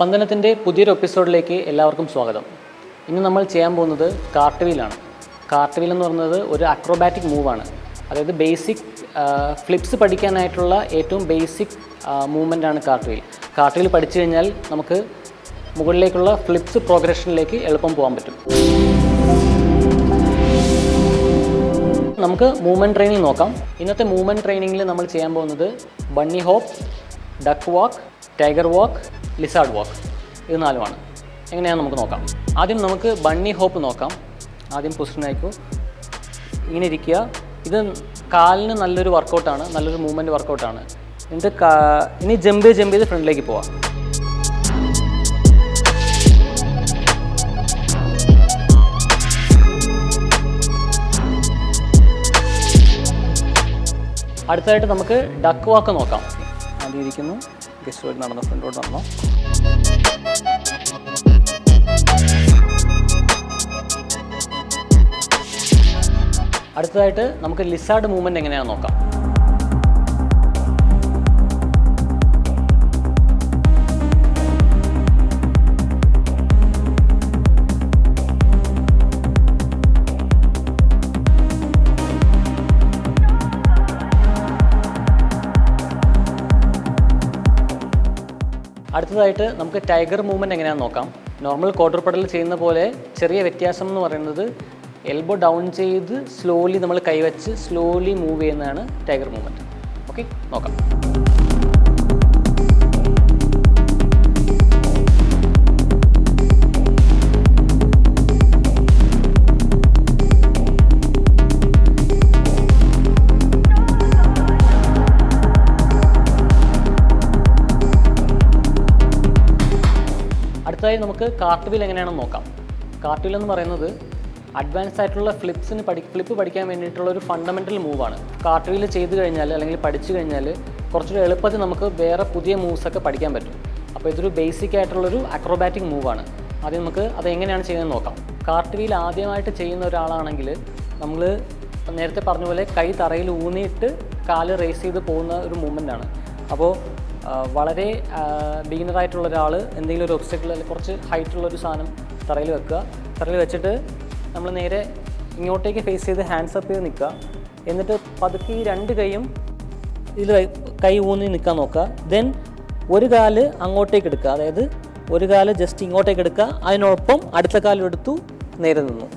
സ്പന്ദനത്തിന്റെ പുതിയൊരു എപ്പിസോഡിലേക്ക് എല്ലാവർക്കും സ്വാഗതം. ഇന്ന് നമ്മൾ ചെയ്യാൻ പോകുന്നത് കാർട്ടുവീലാണ്. കാർട്ടുവീൽ എന്ന് പറയുന്നത് ഒരു അക്രോബാറ്റിക് മൂവാണ് അതായത് ബേസിക് ഫ്ലിപ്സ് പഠിക്കാനായിട്ടുള്ള ഏറ്റവും ബേസിക് മൂവ്മെന്റ് ആണ് കാർട്ടുവീൽ. കാർട്ടുവീൽ പഠിച്ചു കഴിഞ്ഞാൽ നമുക്ക് മുകളിലേക്കുള്ള ഫ്ലിപ്സ് പ്രോഗ്രഷനിലേക്ക് എളുപ്പം പോകാൻ പറ്റും. നമുക്ക് മൂവ്മെന്റ് ട്രെയിനിങ് നോക്കാം. ഇന്നത്തെ മൂവ്മെന്റ് ട്രെയിനിങ്ങിൽ നമ്മൾ ചെയ്യാൻ പോകുന്നത് bunny hop duck walk tiger walk lizard walk ഇത് നാലുമാണ്. എങ്ങനെയാണ് നമുക്ക് നോക്കാം. ആദ്യം നമുക്ക് ബണ്ണി ഹോപ്പ് നോക്കാം. ആദ്യം പൊസിഷൻ ആയിക്കോ ഇങ്ങനെ ഇരിക്കുക. ഇത് കാലിന് നല്ലൊരു വർക്കൗട്ടാണ് നല്ലൊരു മൂവ്മെന്റ് വർക്കൗട്ടാണ് എന്നിട്ട് കാ- ഇനി ജമ്പ് ചെയ്ത് ജമ്പ് ചെയ്ത് ഫ്രണ്ടിലേക്ക് പോവാം. അടുത്തതായിട്ട് നമുക്ക് ഡക്ക് വാക്ക് നോക്കാം. ആദ്യം ഇരിക്കുന്നു ഗസ്റ്റ് വഴി നടന്ന ഫ്രണ്ടോട്ട് നടന്നു. അടുത്തതായിട്ട് നമുക്ക് ലിസാർഡ് മൂവ്മെന്റ് എങ്ങനെയാണെന്ന് നോക്കാം. അടുത്തതായിട്ട് നമുക്ക് ടൈഗർ മൂവ്മെന്റ് എങ്ങനെയാണെന്ന് നോക്കാം. നോർമൽ ക്വാർട്ടർ പടൽ ചെയ്യുന്ന പോലെ ചെറിയ വ്യത്യാസം എന്ന് പറയുന്നത് എൽബോ ഡൗൺ ചെയ്ത് സ്ലോലി നമ്മൾ കൈവച്ച് സ്ലോലി മൂവ് ചെയ്യുന്നതാണ് ടൈഗർ മൂവ്മെന്റ് ഓക്കെ നോക്കാം. അടുത്തതായി നമുക്ക് കാർട്ടുവീൽ എങ്ങനെയാണെന്ന് നോക്കാം. കാർട്ടുവീൽ എന്ന് പറയുന്നത് അഡ്വാൻസ് ആയിട്ടുള്ള ഫ്ലിപ്സിന് പഠി ഫ്ലിപ്പ് പഠിക്കാൻ വേണ്ടിയിട്ടുള്ള ഒരു ഫണ്ടമെന്റൽ മൂവാണ് കാർട്ടുവീൽ ചെയ്ത് കഴിഞ്ഞാൽ അല്ലെങ്കിൽ പഠിച്ചു കഴിഞ്ഞാൽ കുറച്ചുകൂടി എളുപ്പത്തിൽ നമുക്ക് വേറെ പുതിയ മൂവ്സൊക്കെ പഠിക്കാൻ പറ്റും. അപ്പോൾ ഇതൊരു ബേസിക് ആയിട്ടുള്ളൊരു അക്രോബാറ്റിക് മൂവാണ് ആദ്യം നമുക്ക് അത് എങ്ങനെയാണ് ചെയ്യുന്നത് നോക്കാം. കാർട്ടുവീൽ ആദ്യമായിട്ട് ചെയ്യുന്ന ഒരാളാണെങ്കിൽ നമ്മൾ നേരത്തെ പറഞ്ഞ പോലെ കൈ തറയിൽ ഊന്നിയിട്ട് കാൽ റേസ് ചെയ്ത് പോകുന്ന ഒരു മൂവ്മെന്റ് ആണ്. അപ്പോൾ വളരെ ബിഗിനർ ആയിട്ടുള്ള ഒരാൾ എന്തെങ്കിലും ഒരു ഒബ്സ്റ്റക്കിൾ അല്ലെങ്കിൽ കുറച്ച് ഹൈറ്റ് ഉള്ള ഒരു സാധനം തറയിൽ വെക്കുക. തറയിൽ വെച്ചിട്ട് നമ്മൾ നേരെ ഇങ്ങോട്ടേക്ക് ഫേസ് ചെയ്ത് ഹാൻഡ്സ് അപ്പ് ചെയ്ത് നിൽക്കുക. എന്നിട്ട് പതുക്കെ ഈ രണ്ട് കൈയും ഇതിൽ കൈ ഊന്നി നിൽക്കാൻ നോക്കുക. ദെൻ ഒരു കാൽ അങ്ങോട്ടേക്ക് എടുക്കുക. അതായത് ഒരു കാൽ ജസ്റ്റ് ഇങ്ങോട്ടേക്ക് എടുക്കുക. അതിനൊപ്പം അടുത്ത കാലം എടുത്തു നേരെ നിന്നു.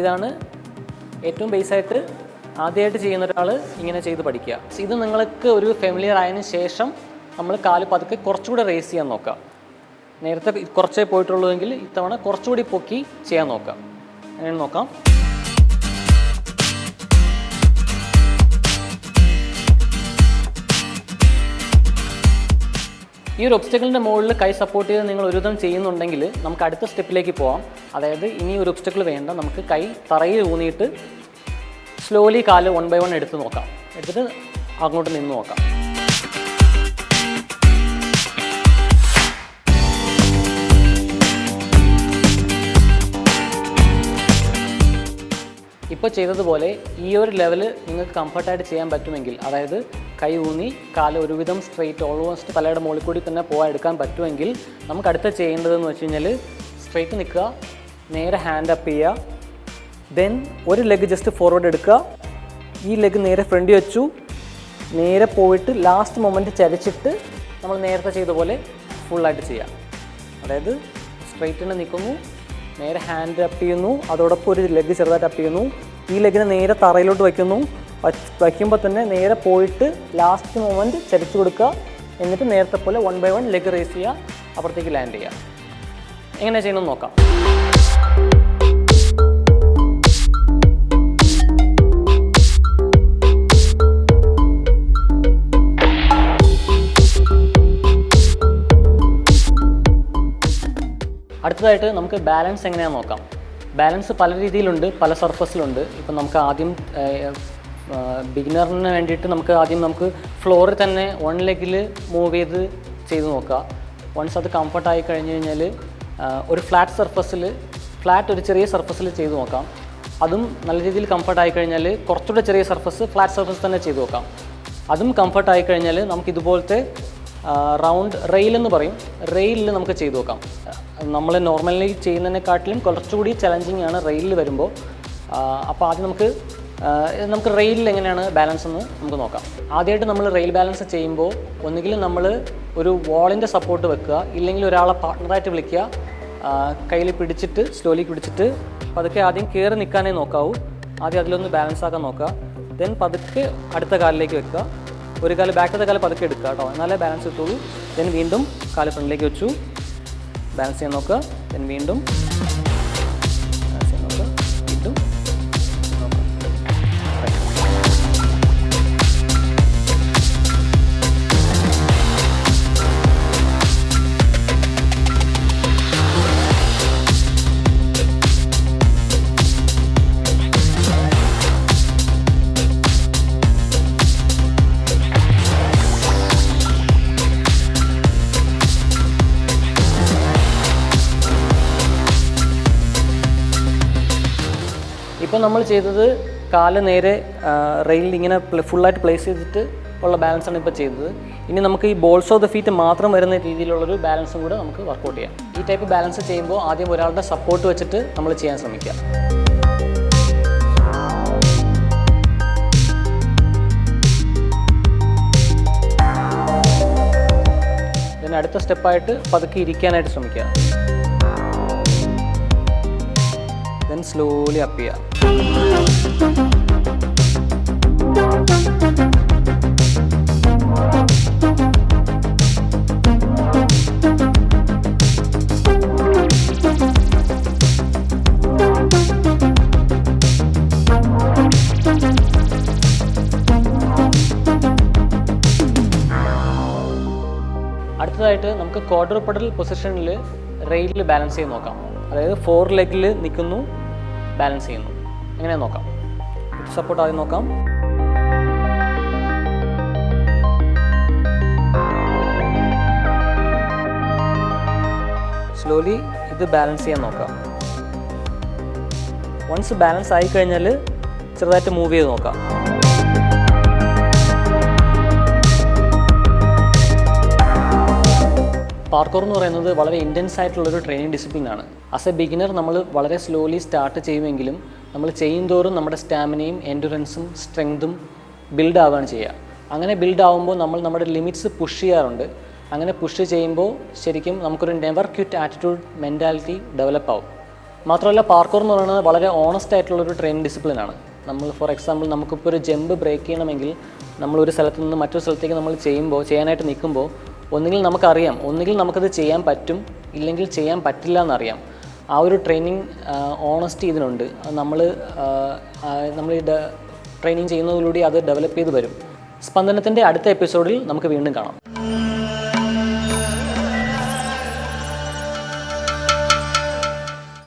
ഇതാണ് ഏറ്റവും ബേസായിട്ട് ആദ്യമായിട്ട് ചെയ്യുന്ന ഒരാൾ ഇങ്ങനെ ചെയ്ത് പഠിക്കുക. ഇത് നിങ്ങൾക്ക് ഒരു ഫെമിലിയർ ആയതിനു ശേഷം നമ്മൾ കാൽ പതുക്കെ കുറച്ചുകൂടി റേസ് ചെയ്യാൻ നോക്കാം. നേരത്തെ കുറച്ചേ പോയിട്ടുള്ളൂവെങ്കിൽ ഇത്തവണ കുറച്ചുകൂടി പൊക്കി ചെയ്യാൻ നോക്കാം. അങ്ങനെ നോക്കാം? ഈ ഒരു ഒബ്സ്റ്റക്കിളിന്റെ മുകളിൽ കൈ സപ്പോർട്ട് ചെയ്ത് നിങ്ങൾ ഒരുവിധം ചെയ്യുന്നുണ്ടെങ്കിൽ നമുക്ക് അടുത്ത സ്റ്റെപ്പിലേക്ക് പോകാം അതായത് ഇനി ഒരു ഒബ്സ്റ്റക്കിൾ വേണ്ട. നമുക്ക് കൈ തറയിൽ ഊന്നിയിട്ട് സ്ലോലി കാൽ വൺ ബൈ വൺ എടുത്ത് നോക്കാം. എടുത്തിട്ട് അങ്ങോട്ട് നിന്ന് നോക്കാം. ഇപ്പോൾ ചെയ്തതുപോലെ ഈ ഒരു ലെവൽ നിങ്ങൾക്ക് കംഫർട്ടായിട്ട് ചെയ്യാൻ പറ്റുമെങ്കിൽ അതായത് കൈ ഊന്നി കാൽ ഒരുവിധം സ്ട്രെയിറ്റ് ഓൾമോസ്റ്റ് തലയുടെ മുകളിൽ കൂടി തന്നെ പോകാൻ എടുക്കാൻ പറ്റുമെങ്കിൽ നമുക്ക് അടുത്ത ചെയ്യേണ്ടതെന്ന് വെച്ച് കഴിഞ്ഞാൽ സ്ട്രെയിറ്റ് നിൽക്കുക നേരെ ഹാൻഡ് അപ്പ് ചെയ്യുക ദെൻ ഒരു ലെഗ് ജസ്റ്റ് ഫോർവേഡ് എടുക്കുക. ഈ ലെഗ് നേരെ ഫ്രണ്ട് വെച്ചു. നേരെ പോയിട്ട് ലാസ്റ്റ് മൊമെന്റ് ചരിച്ചിട്ട് നമ്മൾ നേരത്തെ ചെയ്ത പോലെ ഫുള്ളായിട്ട് ചെയ്യാം അതായത് സ്ട്രെയിറ്റ് തന്നെ നിൽക്കുന്നു നേരെ ഹാൻഡ് ടപ്പ് ചെയ്യുന്നു. അതോടൊപ്പം ഒരു ലെഗ് ചെറുതായിട്ട് ടപ്പ് ചെയ്യുന്നു. ഈ ലെഗിനെ നേരെ തറയിലോട്ട് വയ്ക്കുന്നു. വയ്ക്കുമ്പോൾ തന്നെ നേരെ പോയിട്ട് ലാസ്റ്റ് മൊമെന്റ് ചരിച്ചു കൊടുക്കുക. എന്നിട്ട് നേരത്തെ പോലെ one by one leg raise ചെയ്യുക. അപ്പുറത്തേക്ക് ലാൻഡ് ചെയ്യുക. എങ്ങനെ ചെയ്യണമെന്ന് നോക്കാം. അടുത്തതായിട്ട് നമുക്ക് ബാലൻസ് എങ്ങനെയാണെന്ന് നോക്കാം. ബാലൻസ് പല രീതിയിലുണ്ട് പല സർഫസിലുണ്ട് ഇപ്പം നമുക്ക് ആദ്യം ബിഗിനറിന് വേണ്ടിയിട്ട് നമുക്ക് ആദ്യം നമുക്ക് ഫ്ലോറിൽ തന്നെ വൺ ലെഗിൽ മൂവ് ചെയ്ത് ചെയ്ത് നോക്കുക. വൺസ് അത് കംഫർട്ടായി കഴിഞ്ഞ് കഴിഞ്ഞാൽ ഒരു ഫ്ലാറ്റ് സർഫസിൽ ഫ്ലാറ്റ് ഒരു ചെറിയ സർഫസിൽ ചെയ്ത് നോക്കാം. അതും നല്ല രീതിയിൽ കംഫർട്ടായി കഴിഞ്ഞാൽ കുറച്ചുകൂടെ ചെറിയ സർഫസ് ഫ്ലാറ്റ് സർഫസ് തന്നെ ചെയ്ത് നോക്കാം. അതും കംഫർട്ടായി കഴിഞ്ഞാൽ നമുക്ക് ഇതുപോലത്തെ റൗണ്ട് റെയിൽ എന്ന് പറയും. റെയിലിൽ നമുക്ക് ചെയ്തു നോക്കാം. നമ്മൾ നോർമലി ചെയ്യുന്നതിനെക്കാട്ടിലും കുറച്ചുകൂടി ചലഞ്ചിങ് ആണ് റെയിലിൽ വരുമ്പോൾ അപ്പോൾ ആദ്യം നമുക്ക് നമുക്ക് റെയിലിൽ എങ്ങനെയാണ് ബാലൻസ് എന്ന് നമുക്ക് നോക്കാം. ആദ്യമായിട്ട് നമ്മൾ റെയിൽ ബാലൻസ് ചെയ്യുമ്പോൾ ഒന്നുകിൽ നമ്മൾ ഒരു വാളിന്റെ സപ്പോർട്ട് വെക്കുക ഇല്ലെങ്കിൽ ഒരാളെ പാർട്ട്ണറായിട്ട് വിളിക്കുക കയ്യിൽ പിടിച്ചിട്ട് സ്ലോലി പിടിച്ചിട്ട് പതുക്കെ ആദ്യം കയറി നിൽക്കാനേ നോക്കാവൂ. ആദ്യം അതിലൊന്ന് ബാലൻസ് ആക്കാൻ നോക്കുക. ദെൻ പതുക്കെ അടുത്ത കാലിലേക്ക് വെക്കുക. ഒരു കാൽ ബാക്കത്തെ കാൽ പതുക്കെ എടുക്കുക കേട്ടോ. എന്നാലേ ബാലൻസ് കിട്ടുള്ളൂ. ദെൻ വീണ്ടും കാൽ ഫ്രണ്ടിലേക്ക് വെച്ചു. ബാലൻസ് ചെയ്യാൻ നോക്കുക. ദെൻ വീണ്ടും ഇപ്പോൾ നമ്മൾ ചെയ്തത് കാൽ നേരെ റെയിലിൽ ഇങ്ങനെ ഫുള്ളായിട്ട് പ്ലേസ് ചെയ്തിട്ട് ഉള്ള ബാലൻസ് ആണ് ഇപ്പോൾ ചെയ്തത്. ഇനി നമുക്ക് ഈ ബോൾസ് ഓഫ് ദ ഫീറ്റ് മാത്രം വരുന്ന രീതിയിലുള്ളൊരു ബാലൻസും കൂടെ നമുക്ക് വർക്കൗട്ട് ചെയ്യാം. ഈ ടൈപ്പ് ബാലൻസ് ചെയ്യുമ്പോൾ ആദ്യം ഒരാളുടെ സപ്പോർട്ട് വെച്ചിട്ട് നമ്മൾ ചെയ്യാൻ ശ്രമിക്കുക അടുത്ത സ്റ്റെപ്പായിട്ട് പതുക്കെ ഇരിക്കാനായിട്ട് ശ്രമിക്കുക ദെൻ സ്ലോലി അപ്പ് ചെയ്യുക അടുത്തതായിട്ട് നമുക്ക് ക്വാഡ്രോപ്പഡൽ പൊസിഷനിൽ റെയിലിൽ ബാലൻസ് ചെയ്ത് നോക്കാം. അതായത് ഫോർ ലെഗിൽ നിൽക്കുന്നു ബാലൻസ് ചെയ്യുന്നു. അങ്ങനെ നോക്കാം. സപ്പോർട്ട് ആദ്യം നോക്കാം. സ്ലോലി ഇത് ബാലൻസ് ചെയ്യാൻ നോക്കാം. വൺസ് ബാലൻസ് ആയി കഴിഞ്ഞാൽ ചെറുതായിട്ട് മൂവ് ചെയ്ത് നോക്കാം. പാർക്കോർ എന്ന് പറയുന്നത് വളരെ ഇന്റൻസ് ആയിട്ടുള്ളൊരു ട്രെയിനിങ് ഡിസിപ്ലിനാണ് ആസ് എ ബിഗിനർ നമ്മൾ വളരെ സ്ലോലി സ്റ്റാർട്ട് ചെയ്യുമെങ്കിലും നമ്മൾ ചെയ്യും തോറും നമ്മുടെ സ്റ്റാമിനയും എൻഡുറൻസും സ്ട്രെങ്തും ബിൽഡ് ആവുകയാണ് ചെയ്യുക. അങ്ങനെ ബിൽഡ് ആവുമ്പോൾ നമ്മൾ നമ്മുടെ ലിമിറ്റ്സ് പുഷ് ചെയ്യാറുണ്ട്. അങ്ങനെ പുഷ് ചെയ്യുമ്പോൾ ശരിക്കും നമുക്കൊരു never quit attitude mentality develop ആവും. മാത്രമല്ല പാർക്കോർ എന്ന് പറയുന്നത് വളരെ ഓണസ്റ്റ് ആയിട്ടുള്ളൊരു ട്രെയിനിങ് ഡിസിപ്ലിനാണ് നമ്മൾ ഫോർ എക്സാമ്പിൾ നമുക്കിപ്പോൾ ഒരു ജമ്പ് ബ്രേക്ക് ചെയ്യണമെങ്കിൽ നമ്മൾ ഒരു സ്ഥലത്ത് നിന്ന് മറ്റൊരു സ്ഥലത്തേക്ക് നമ്മൾ ചെയ്യുമ്പോൾ ചെയ്യാനായിട്ട് നിൽക്കുമ്പോൾ ഒന്നുകിൽ നമുക്കറിയാം ഒന്നുകിൽ നമുക്കത് ചെയ്യാൻ പറ്റും ഇല്ലെങ്കിൽ ചെയ്യാൻ പറ്റില്ല എന്നറിയാം ആ ഒരു ട്രെയിനിങ് ഓണസ്റ്റ് ഇതിനുണ്ട്. നമ്മൾ നമ്മൾ ഈ ട്രെയിനിങ് ചെയ്യുന്നതിലൂടെ അത് ഡെവലപ്പ് ചെയ്ത് വരും. സ്പന്ദനത്തിന്റെ അടുത്ത എപ്പിസോഡിൽ നമുക്ക് വീണ്ടും കാണാം.